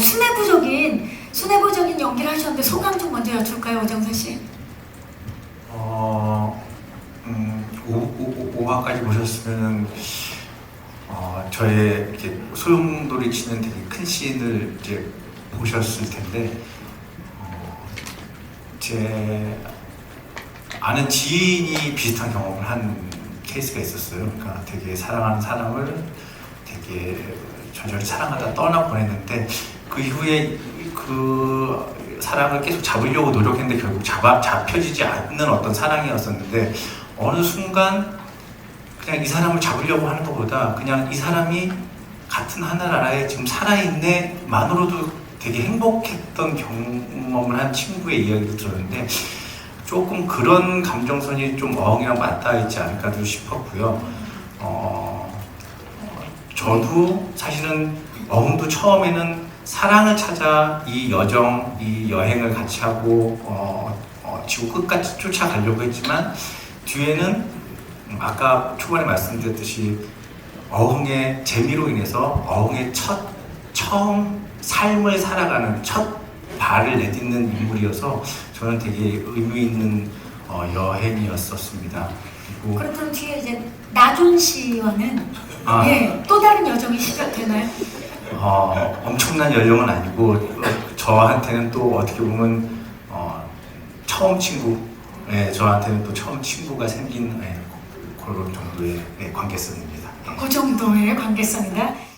순애부적인 순애부적인 연기를 하셨는데 소감 좀 먼저 여쭐까요, 오정선 씨? 어, 음, 5, 화까지 보셨으면 어, 저의 이렇게 소용돌이 치는 되게 큰 씬을 이제 보셨을 텐데 어, 제 아는 지인이 비슷한 경험을 한 케이스가 있었어요. 그러니까 되게 사랑하는 사람을 되게 절절히 사랑하다 떠나 보냈는데 그 이후에 그 사랑을 계속 잡으려고 노력했는데 결국 잡아, 잡혀지지 않는 어떤 사랑이었었는데 어느 순간 그냥 이 사람을 잡으려고 하는 것보다 그냥 이 사람이 같은 하늘나라에 지금 살아있네 만으로도 되게 행복했던 경험을 한 친구의 이야기를 들었는데 조금 그런 감정선이 좀 어흥이랑 맞닿아 있지 않을까도 싶었고요. 어, 저도 사실은 어흥도 처음에는 사랑을 찾아 이 여정, 이 여행을 같이 하고 어, 어, 지구 끝까지 쫓아가려고 했지만 뒤에는 음, 아까 초반에 말씀드렸듯이 어흥의 재미로 인해서 어흥의 첫 처음 삶을 살아가는 첫 발을 내딛는 인물이어서 저는 되게 의미 있는 어, 여행이었었습니다. 그리고 그렇다면 뒤에 이제 나존 씨와는 아. 예, 또 다른 여정이 시작되나요? 어, 엄청난 연령은 아니고 어, 저한테는 또 어떻게 보면 어, 처음 친구, 예, 저한테는 또 처음 친구가 생긴 예, 그런 정도의 예, 관계성입니다. 예. 그 정도의 관계성이다.